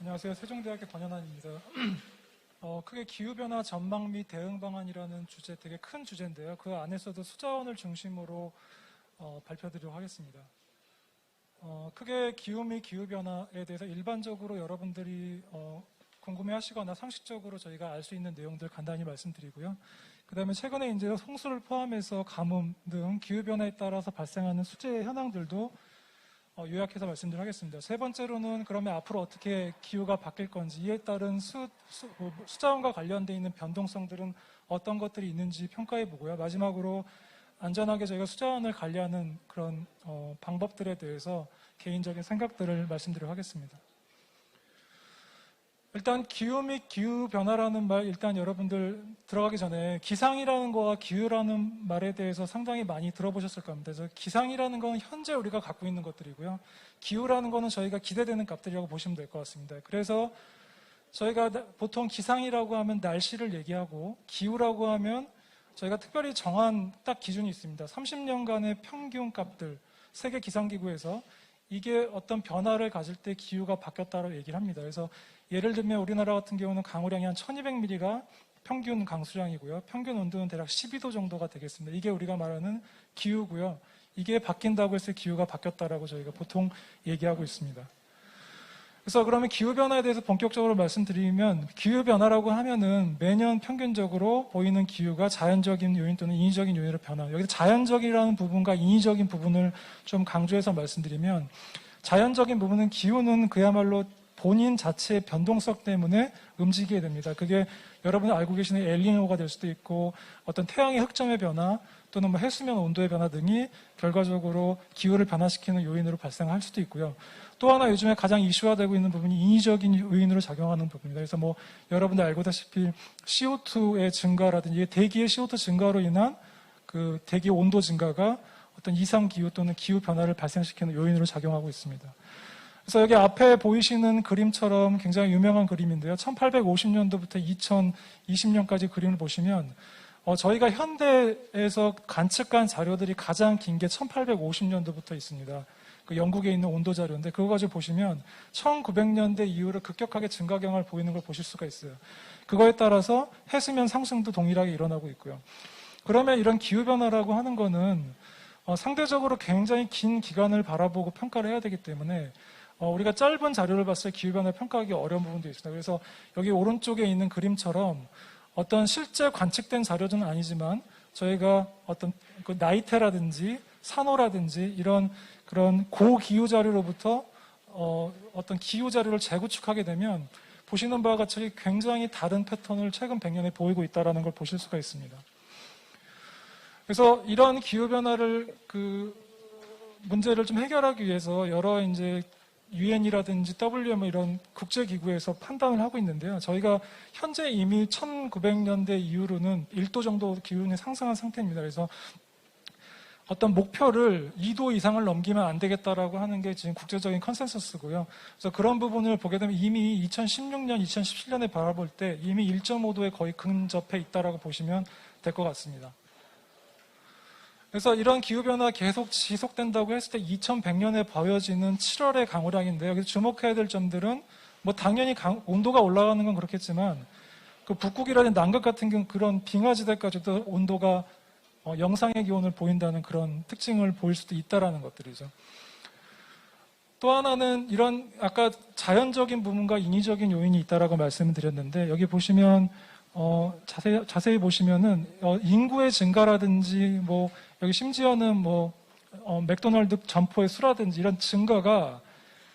안녕하세요. 세종대학교 권현환입니다. 어, 크게 기후변화 전망 및 대응 방안이라는 주제 되게 큰 주제인데요. 그 안에서도 수자원을 중심으로 어, 발표드리도록 하겠습니다. 어, 크게 기후 및 기후변화에 대해서 일반적으로 여러분들이 어, 궁금해 하시거나 상식적으로 저희가 알 수 있는 내용들 간단히 말씀드리고요. 그 다음에 최근에 이제 홍수를 포함해서 가뭄 등 기후변화에 따라서 발생하는 수재 현황들도 어, 요약해서 말씀드리겠습니다. 세 번째로는 그러면 앞으로 어떻게 기후가 바뀔 건지 이에 따른 수, 수, 뭐, 수자원과 관련돼 있는 변동성들은 어떤 것들이 있는지 평가해 보고요. 마지막으로 안전하게 저희가 수자원을 관리하는 그런 어, 방법들에 대해서 개인적인 생각들을 말씀드리도록 하겠습니다. 일단 기후 및 기후 변화라는 말 일단 여러분들 들어가기 전에 기상이라는 거와 기후라는 말에 대해서 상당히 많이 들어보셨을 겁니다. 그래서 기상이라는 건 현재 우리가 갖고 있는 것들이고요. 기후라는 거는 저희가 기대되는 값들이라고 보시면 될 것 같습니다. 그래서 저희가 보통 기상이라고 하면 날씨를 얘기하고 기후라고 하면 저희가 특별히 정한 딱 기준이 있습니다. 30년간의 평균 값들 세계 기상기구에서 이게 어떤 변화를 가질 때 기후가 바뀌었다고 얘기를 합니다. 그래서 예를 들면 우리나라 같은 경우는 강우량이 한 1200mm가 평균 강수량이고요. 평균 온도는 대략 12도 정도가 되겠습니다. 이게 우리가 말하는 기후고요. 이게 바뀐다고 해서 기후가 바뀌었다라고 저희가 보통 얘기하고 있습니다. 그래서 그러면 기후변화에 대해서 본격적으로 말씀드리면 기후변화라고 하면은 매년 평균적으로 보이는 기후가 자연적인 요인 또는 인위적인 요인으로 변화. 여기서 자연적이라는 부분과 인위적인 부분을 좀 강조해서 말씀드리면 자연적인 부분은 기후는 그야말로 본인 자체의 변동성 때문에 움직이게 됩니다. 그게 여러분이 알고 계시는 엘리노가 될 수도 있고 어떤 태양의 흑점의 변화 또는 뭐 해수면 온도의 변화 등이 결과적으로 기후를 변화시키는 요인으로 발생할 수도 있고요. 또 하나 요즘에 가장 이슈화되고 있는 부분이 인위적인 요인으로 작용하는 부분입니다. 그래서 뭐 여러분들 알고다시피 CO2의 증가라든지 대기의 CO2 증가로 인한 그 대기 온도 증가가 어떤 이상 기후 또는 기후 변화를 발생시키는 요인으로 작용하고 있습니다. 그래서 여기 앞에 보이시는 그림처럼 굉장히 유명한 그림인데요. 1850년도부터 2020년까지 그림을 보시면 어, 저희가 현대에서 관측한 자료들이 가장 긴 게 1850년도부터 있습니다. 그 영국에 있는 온도 자료인데 그거 가지고 보시면 1900년대 이후로 급격하게 증가 경향을 보이는 걸 보실 수가 있어요. 그거에 따라서 해수면 상승도 동일하게 일어나고 있고요. 그러면 이런 기후 변화라고 하는 거는 어, 상대적으로 굉장히 긴 기간을 바라보고 평가를 해야 되기 때문에 어, 우리가 짧은 자료를 봤을 때 기후변화를 평가하기 어려운 부분도 있습니다. 그래서 여기 오른쪽에 있는 그림처럼 어떤 실제 관측된 자료는 아니지만 저희가 어떤 그 나이테라든지 산호라든지 이런 그런 고기후 자료로부터 어, 어떤 기후 자료를 재구축하게 되면 보시는 바와 같이 굉장히 다른 패턴을 최근 100년에 보이고 있다는 걸 보실 수가 있습니다. 그래서 이런 기후 변화를 그 문제를 좀 해결하기 위해서 여러 이제 유엔이라든지 WM 이런 국제기구에서 판단을 하고 있는데요. 저희가 현재 이미 1900년대 이후로는 1도 정도 기온이 상승한 상태입니다. 그래서 어떤 목표를 2도 이상을 넘기면 안 되겠다라고 하는 게 지금 국제적인 컨센서스고요. 그래서 그런 부분을 보게 되면 이미 2016년, 2017년에 바라볼 때 이미 1.5도에 거의 근접해 있다라고 보시면 될 것 같습니다. 그래서 이런 기후변화 계속 지속된다고 했을 때 2100년에 보여지는 7월의 강우량인데요. 여기서 주목해야 될 점들은 뭐 당연히 강, 온도가 올라가는 건 그렇겠지만 그 북극이라든지 남극 같은 그런 빙하지대까지도 온도가 어, 영상의 기온을 보인다는 그런 특징을 보일 수도 있다라는 것들이죠. 또 하나는 이런 아까 자연적인 부분과 인위적인 요인이 있다라고 말씀을 드렸는데 여기 보시면 어, 자세히, 자세히 보시면은 어, 인구의 증가라든지 뭐 여기 심지어는 뭐 어, 맥도날드 점포의 수라든지 이런 증가가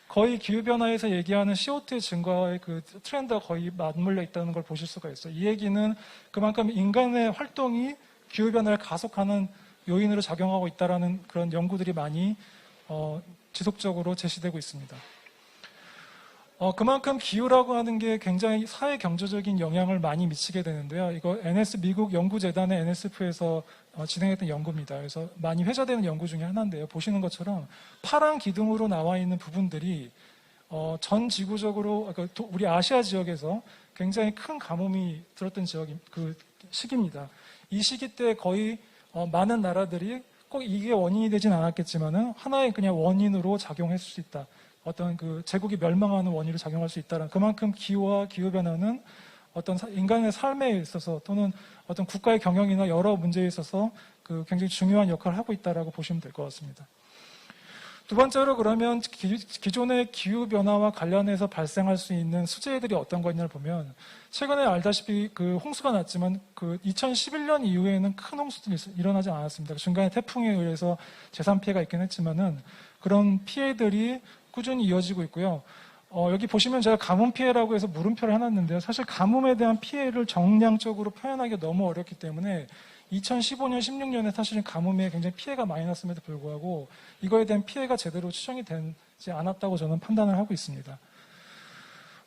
거의 기후변화에서 얘기하는 CO2의 증가의 그 트렌드가 거의 맞물려 있다는 걸 보실 수가 있어요. 이 얘기는 그만큼 인간의 활동이 기후변화를 가속하는 요인으로 작용하고 있다는 그런 연구들이 많이 어, 지속적으로 제시되고 있습니다. 어, 그만큼 기후라고 하는 게 굉장히 사회 경제적인 영향을 많이 미치게 되는데요. 이거 NS 미국 연구재단의 NSF에서 어, 진행했던 연구입니다. 그래서 많이 회자되는 연구 중에 하나인데요. 보시는 것처럼 파란 기둥으로 나와 있는 부분들이 어, 전 지구적으로 그러니까 우리 아시아 지역에서 굉장히 큰 가뭄이 들었던 지역이 그 시기입니다. 이 시기 때 거의 어, 많은 나라들이 꼭 이게 원인이 되진 않았겠지만은 하나의 그냥 원인으로 작용했을 수 있다. 어떤 그 제국이 멸망하는 원인으로 작용할 수 있다는 그만큼 기후와 기후 변화는 어떤 사- 인간의 삶에 있어서 또는 어떤 국가의 경영이나 여러 문제에 있어서 그 굉장히 중요한 역할을 하고 있다라고 보시면 될 것 같습니다. 두 번째로 그러면 기, 기존의 기후 변화와 관련해서 발생할 수 있는 수재들이 어떤 거냐를 보면 최근에 알다시피 그 홍수가 났지만 그 2011년 이후에는 큰 홍수들이 있- 일어나지 않았습니다. 중간에 태풍에 의해서 재산 피해가 있긴 했지만은 그런 피해들이 꾸준히 이어지고 있고요. 어, 여기 보시면 제가 가뭄 피해라고 해서 물음표를 해놨는데요. 사실 가뭄에 대한 피해를 정량적으로 표현하기가 너무 어렵기 때문에 2015년, 16년에 사실은 가뭄에 굉장히 피해가 많이 났음에도 불구하고 이거에 대한 피해가 제대로 추정이 되지 않았다고 저는 판단을 하고 있습니다.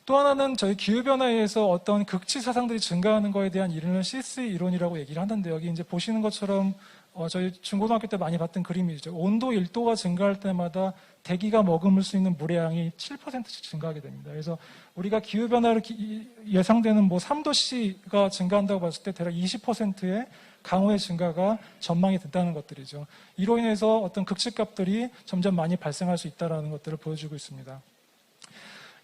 또 하나는 저희 기후변화에 의해서 어떤 극치 사상들이 증가하는 거에 대한 이론을 시스 이론이라고 얘기를 하는데 여기 이제 보시는 것처럼 어, 저희 중고등학교 때 많이 봤던 그림이죠. 온도 1도가 증가할 때마다 대기가 머금을 수 있는 물의 양이 7%씩 증가하게 됩니다. 그래서 우리가 기후변화를 기- 예상되는 뭐 3도씨가 증가한다고 봤을 때 대략 20%의 강우의 증가가 전망이 된다는 것들이죠. 이로 인해서 어떤 극치값들이 점점 많이 발생할 수 있다는 것들을 보여주고 있습니다.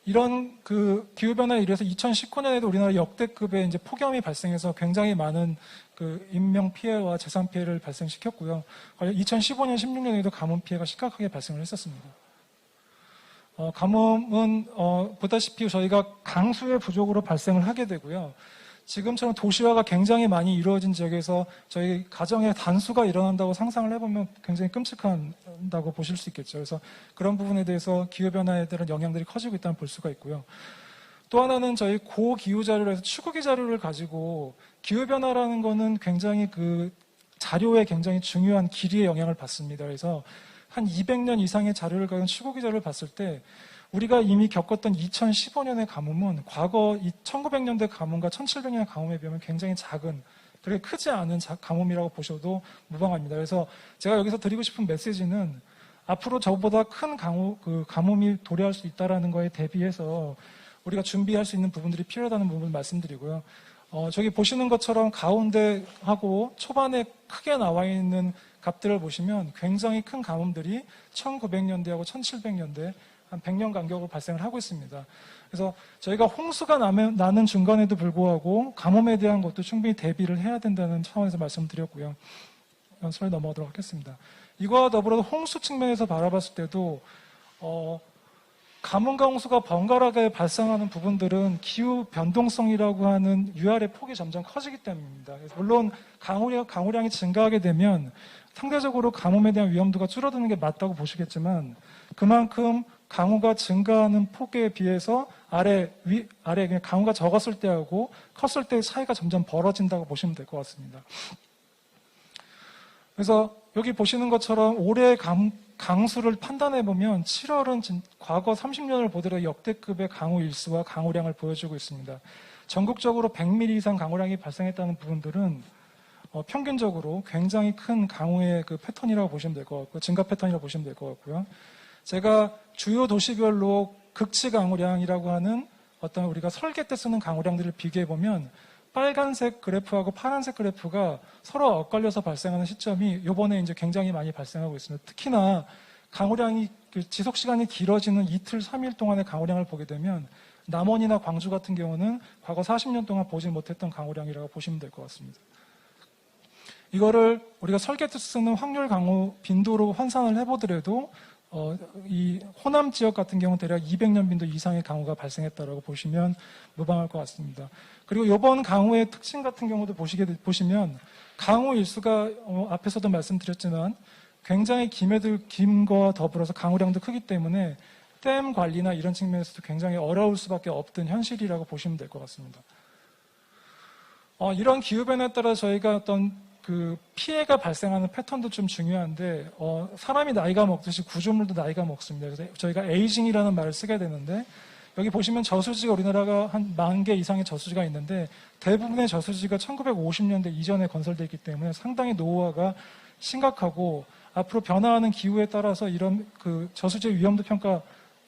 이런 그 기후변화에 의해서 2019년에도 우리나라 역대급의 이제 폭염이 발생해서 굉장히 많은 그 인명 피해와 재산 피해를 발생시켰고요. 2015년, 16년에도 가뭄 피해가 심각하게 발생을 했었습니다. 어, 가뭄은 어, 보다시피 저희가 강수의 부족으로 발생을 하게 되고요. 지금처럼 도시화가 굉장히 많이 이루어진 지역에서 저희 가정에 단수가 일어난다고 상상을 해보면 굉장히 끔찍한다고 보실 수 있겠죠. 그래서 그런 부분에 대해서 기후변화에 대한 영향들이 커지고 있다는 볼 수가 있고요. 또 하나는 저희 고기후 자료에서 추구기 자료를 가지고 기후변화라는 거는 굉장히 그 자료에 굉장히 중요한 길이의 영향을 받습니다. 그래서 한 200년 이상의 자료를 가진 추구기 자료를 봤을 때 우리가 이미 겪었던 2015년의 가뭄은 과거 1900년대 가뭄과 1700년의 가뭄에 비하면 굉장히 작은 그렇게 크지 않은 자- 가뭄이라고 보셔도 무방합니다. 그래서 제가 여기서 드리고 싶은 메시지는 앞으로 저보다 큰 강우, 그 가뭄이 도래할 수 있다라는 거에 대비해서 우리가 준비할 수 있는 부분들이 필요하다는 부분을 말씀드리고요. 어, 저기 보시는 것처럼 가운데 하고 초반에 크게 나와 있는 값들을 보시면 굉장히 큰 가뭄들이 1900년대하고 1700년대 한 100년 간격으로 발생을 하고 있습니다. 그래서 저희가 홍수가 나는 중간에도 불구하고 가뭄에 대한 것도 충분히 대비를 해야 된다는 차원에서 말씀드렸고요. 연설에 넘어가도록 하겠습니다. 이거와 더불어 홍수 측면에서 바라봤을 때도 어, 가뭄과 홍수가 번갈아게 발생하는 부분들은 기후 변동성이라고 하는 유알의 폭이 점점 커지기 때문입니다. 물론 강우량, 강우량이 증가하게 되면 상대적으로 가뭄에 대한 위험도가 줄어드는 게 맞다고 보시겠지만 그만큼 강우가 증가하는 폭에 비해서 아래 위 아래 강우가 적었을 때하고 컸을 때 차이가 점점 벌어진다고 보시면 될 것 같습니다. 그래서 여기 보시는 것처럼 올해 강, 강수를 판단해 보면 7월은 과거 30년을 보더라도 역대급의 강우 일수와 강우량을 보여주고 있습니다. 전국적으로 100mm 이상 강우량이 발생했다는 부분들은 어, 평균적으로 굉장히 큰 강우의 그 패턴이라고 보시면 될 것 같고 증가 패턴이라고 보시면 될 것 같고요. 제가 주요 도시별로 극치 강우량이라고 하는 어떤 우리가 설계 때 쓰는 강우량들을 비교해 보면 빨간색 그래프하고 파란색 그래프가 서로 엇갈려서 발생하는 시점이 이번에 이제 굉장히 많이 발생하고 있습니다. 특히나 강우량이 그 지속 시간이 길어지는 이틀, 3일 동안의 강우량을 보게 되면 남원이나 광주 같은 경우는 과거 40년 동안 보지 못했던 강우량이라고 보시면 될 것 같습니다. 이거를 우리가 설계 때 쓰는 확률 강우 빈도로 환산을 해보더라도 어, 이 호남 지역 같은 경우 대략 200년 빈도 이상의 강우가 발생했다라고 보시면 무방할 것 같습니다. 그리고 이번 강우의 특징 같은 경우도 보시게 되- 보시면 강우 일수가 어, 앞에서도 말씀드렸지만 굉장히 긴 거와 더불어서 강우량도 크기 때문에 댐 관리나 이런 측면에서도 굉장히 어려울 수밖에 없던 현실이라고 보시면 될 것 같습니다. 어, 이런 기후변화에 따라 저희가 어떤 그 피해가 발생하는 패턴도 좀 중요한데 어, 사람이 나이가 먹듯이 구조물도 나이가 먹습니다. 그래서 저희가 에이징이라는 말을 쓰게 되는데 여기 보시면 저수지가 우리나라가 한 만 개 이상의 저수지가 있는데 대부분의 저수지가 1950년대 이전에 건설되어 있기 때문에 상당히 노후화가 심각하고 앞으로 변화하는 기후에 따라서 이런 그 저수지의 위험도 평가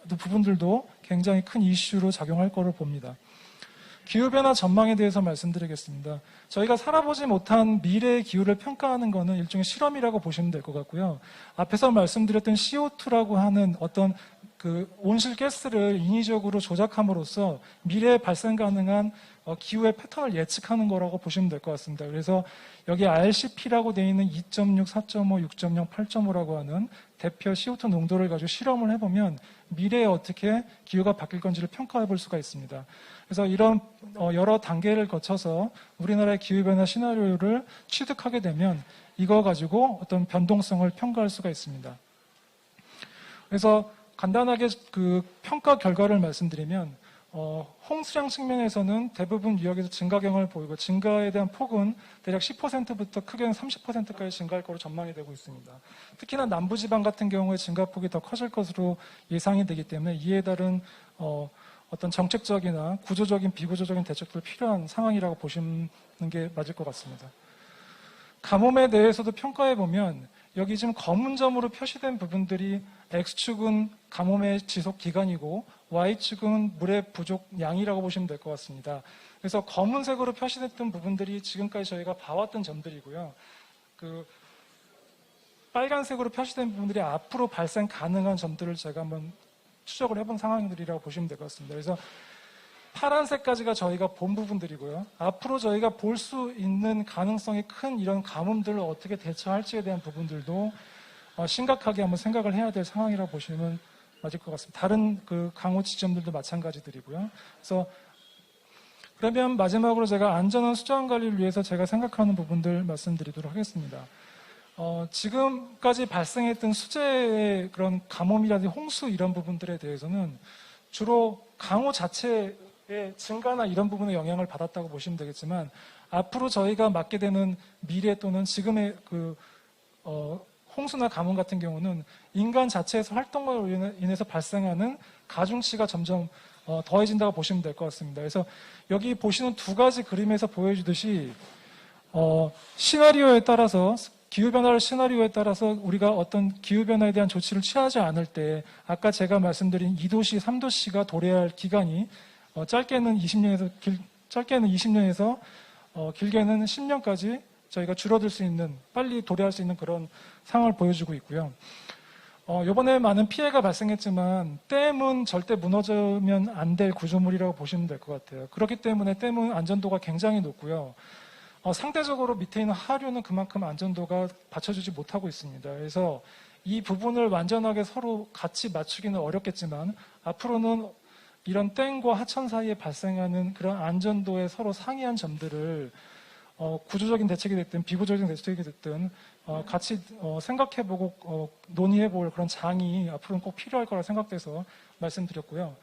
부분들도 굉장히 큰 이슈로 작용할 거로 봅니다. 기후변화 전망에 대해서 말씀드리겠습니다. 저희가 살아보지 못한 미래의 기후를 평가하는 것은 일종의 실험이라고 보시면 될 것 같고요. 앞에서 말씀드렸던 CO2라고 하는 어떤 그그 온실 가스를 인위적으로 조작함으로써 미래에 발생 가능한 어, 기후의 패턴을 예측하는 거라고 보시면 될 것 같습니다. 그래서 여기 RCP라고 되어 있는 2.6, 4.5, 6.0, 8.5라고 하는 대표 CO2 농도를 가지고 실험을 해보면 미래에 어떻게 기후가 바뀔 건지를 평가해 볼 수가 있습니다. 그래서 이런 어, 여러 단계를 거쳐서 우리나라의 기후변화 시나리오를 취득하게 되면 이거 가지고 어떤 변동성을 평가할 수가 있습니다. 그래서 간단하게 그 평가 결과를 말씀드리면 어, 홍수량 측면에서는 대부분 유역에서 증가경을 보이고 증가에 대한 폭은 대략 10%부터 크게는 30%까지 증가할 것으로 전망이 되고 있습니다. 특히나 남부지방 같은 경우에 증가폭이 더 커질 것으로 예상이 되기 때문에 이에 따른 어, 어떤 정책적이나 구조적인 비구조적인 대책도 필요한 상황이라고 보시는 게 맞을 것 같습니다. 가뭄에 대해서도 평가해 보면 여기 지금 검은 점으로 표시된 부분들이 X축은 가뭄의 지속 기간이고 Y축은 물의 부족 양이라고 보시면 될 것 같습니다. 그래서 검은색으로 표시됐던 부분들이 지금까지 저희가 봐왔던 점들이고요. 그 빨간색으로 표시된 부분들이 앞으로 발생 가능한 점들을 제가 한번 추적을 해본 상황들이라고 보시면 될 것 같습니다. 그래서 파란색까지가 저희가 본 부분들이고요. 앞으로 저희가 볼 수 있는 가능성이 큰 이런 가뭄들을 어떻게 대처할지에 대한 부분들도 어, 심각하게 한번 생각을 해야 될 상황이라고 보시면 맞을 것 같습니다. 다른 그 강호 지점들도 마찬가지들이고요. 그래서 그러면 마지막으로 제가 안전한 수자원 관리를 위해서 제가 생각하는 부분들 말씀드리도록 하겠습니다. 어, 지금까지 발생했던 수재의 그런 가뭄이라든지 홍수 이런 부분들에 대해서는 주로 강호 자체의 증가나 이런 부분에 영향을 받았다고 보시면 되겠지만 앞으로 저희가 맞게 되는 미래 또는 지금의 그 어, 홍수나 가뭄 같은 경우는 인간 자체에서 활동으로 인해서 발생하는 가중치가 점점 어, 더해진다고 보시면 될 것 같습니다. 그래서 여기 보시는 두 가지 그림에서 보여주듯이 어, 시나리오에 따라서 기후변화를 시나리오에 따라서 우리가 어떤 기후변화에 대한 조치를 취하지 않을 때 아까 제가 말씀드린 2도시, 3도시가 도래할 기간이 어, 짧게는 20년에서 길, 짧게는 20년에서 어, 길게는 10년까지 저희가 줄어들 수 있는 빨리 도래할 수 있는 그런 상황을 보여주고 있고요. 어, 이번에 많은 피해가 발생했지만 댐은 절대 무너지면 안 될 구조물이라고 보시면 될 것 같아요. 그렇기 때문에 댐은 안전도가 굉장히 높고요. 어, 상대적으로 밑에 있는 하류는 그만큼 안전도가 받쳐주지 못하고 있습니다. 그래서 이 부분을 완전하게 서로 같이 맞추기는 어렵겠지만 앞으로는 이런 댐과 하천 사이에 발생하는 그런 안전도에 서로 상이한 점들을 어, 구조적인 대책이 됐든 비구조적인 대책이 됐든 어, 같이 어, 생각해보고 어, 논의해볼 그런 장이 앞으로는 꼭 필요할 거라 생각돼서 말씀드렸고요.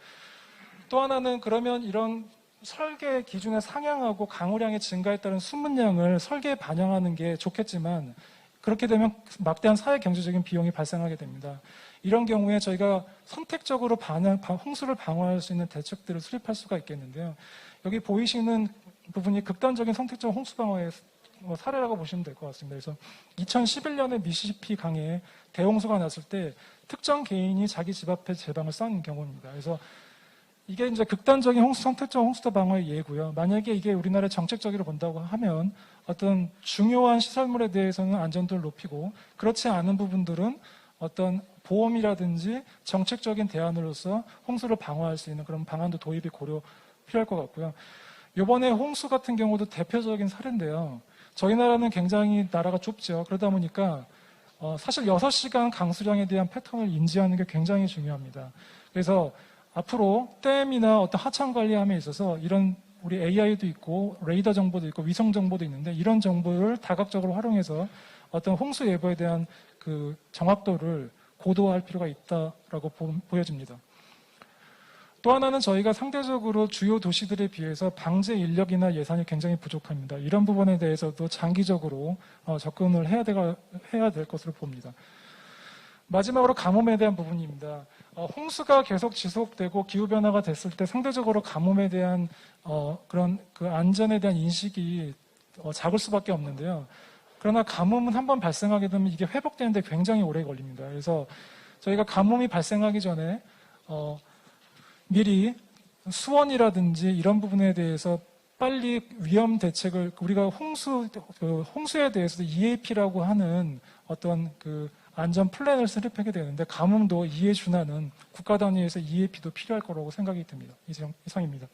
또 하나는 그러면 이런 설계 기준에 상향하고 강우량의 증가에 따른 수문량을 설계에 반영하는 게 좋겠지만 그렇게 되면 막대한 사회 경제적인 비용이 발생하게 됩니다. 이런 경우에 저희가 선택적으로 반응, 홍수를 방어할 수 있는 대책들을 수립할 수가 있겠는데요. 여기 보이시는 부분이 극단적인 선택적 홍수 방어의 뭐 사례라고 보시면 될 것 같습니다. 그래서 2011년에 미시시피 강에 대홍수가 났을 때 특정 개인이 자기 집 앞에 제방을 쌓은 경우입니다. 그래서 이게 이제 극단적인 홍수 선택적 홍수도 방어의 예고요. 만약에 이게 우리나라의 정책적으로 본다고 하면 어떤 중요한 시설물에 대해서는 안전도를 높이고 그렇지 않은 부분들은 어떤 보험이라든지 정책적인 대안으로서 홍수를 방어할 수 있는 그런 방안도 도입이 고려 필요할 것 같고요. 이번에 홍수 같은 경우도 대표적인 사례인데요. 저희 나라는 굉장히 나라가 좁죠. 그러다 보니까 어, 사실 6시간 강수량에 대한 패턴을 인지하는 게 굉장히 중요합니다. 그래서 앞으로 댐이나 어떤 하천 관리함에 있어서 이런 우리 AI도 있고 레이더 정보도 있고 위성 정보도 있는데 이런 정보를 다각적으로 활용해서 어떤 홍수 예보에 대한 그 정확도를 고도화할 필요가 있다라고 보, 보여집니다. 또 하나는 저희가 상대적으로 주요 도시들에 비해서 방제 인력이나 예산이 굉장히 부족합니다. 이런 부분에 대해서도 장기적으로 어, 접근을 해야 될 것으로 봅니다. 마지막으로 가뭄에 대한 부분입니다. 어, 홍수가 계속 지속되고 기후 변화가 됐을 때 상대적으로 가뭄에 대한 어, 그런 그 안전에 대한 인식이 작을 수밖에 없는데요. 그러나 가뭄은 한번 발생하게 되면 이게 회복되는데 굉장히 오래 걸립니다. 그래서 저희가 가뭄이 발생하기 전에 미리 수원이라든지 이런 부분에 대해서 빨리 위험 대책을 우리가 홍수 그 홍수에 대해서도 EAP라고 하는 어떤 그 안전 플랜을 수립하게 되는데 가뭄도 이해 준하는 국가 단위에서 EAP도 필요할 거라고 생각이 듭니다. 이상, 이상입니다.